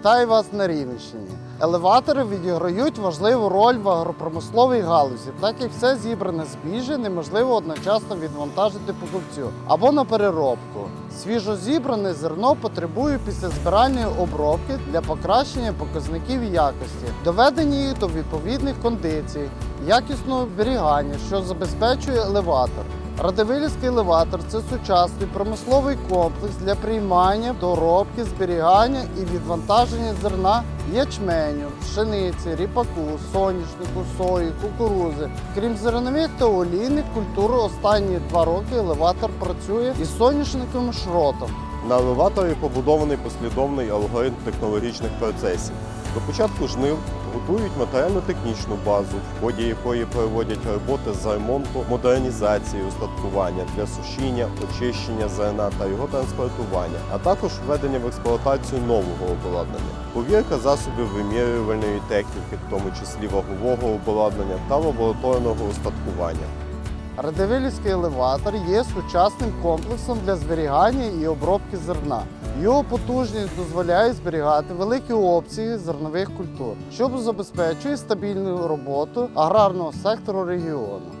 Вітаю вас на Рівненщині. Елеватори відіграють важливу роль в агропромисловій галузі, так як все зібране збіжжя неможливо одночасно відвантажити покупцю або на переробку. Свіжо зібране зерно потребує після збиральної обробки для покращення показників якості, доведення їх до відповідних кондицій, якісного зберігання, що забезпечує елеватор. Радивилівський елеватор це сучасний промисловий комплекс для приймання, доробки, зберігання і відвантаження зерна ячменю, пшениці, ріпаку, соняшнику, сої, кукурузи. Крім зернових та олійних культур, останні два роки елеватор працює із соняшниковим шротом. На елеваторі побудований послідовний алгоритм технологічних процесів. До початку жнив готують матеріально-технічну базу, в ході якої проводять роботи з ремонту, модернізації устаткування для сушіння, очищення зерна та його транспортування, а також введення в експлуатацію нового обладнання, повірка засобів вимірювальної техніки, в тому числі вагового обладнання та лабораторного устаткування. Радивилівський елеватор є сучасним комплексом для зберігання і обробки зерна. Його потужність дозволяє зберігати великі обсяги зернових культур, що забезпечує стабільну роботу аграрного сектору регіону.